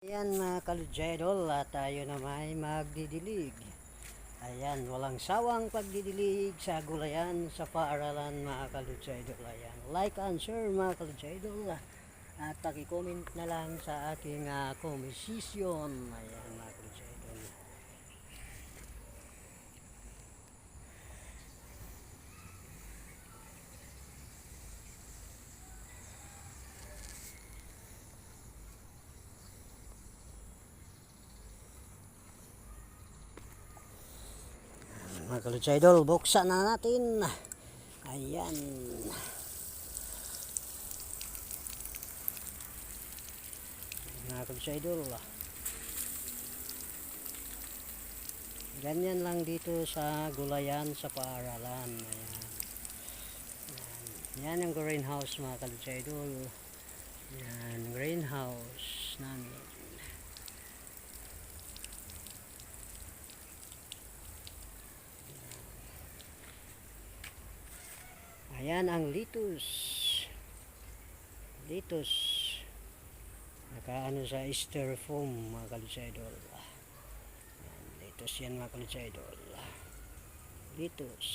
Ayan mga kaludjedol, tayo na may magdidilig. Ayan, walang sawang pagdidilig sa gulayan sa paaralan mga kaludjedol. Ayan, like and share mga kaludjedol. At paki-comment na lang sa aking uh, komisisyon. Ayan mga kaludjedol. Mga kaludsa idol, buksan na natin. Ayan. Mga kaludsa idol. Ganyan lang dito sa gulayan sa paaralan. Ayan. Ayan. Yan ang greenhouse mga kaludsa idol. Yan, greenhouse namin. Ayan ang litus. Litus. Nakaano sa styrofoam mga kalusaydol. Ayan, litus yan mga kalusaydol. Litus.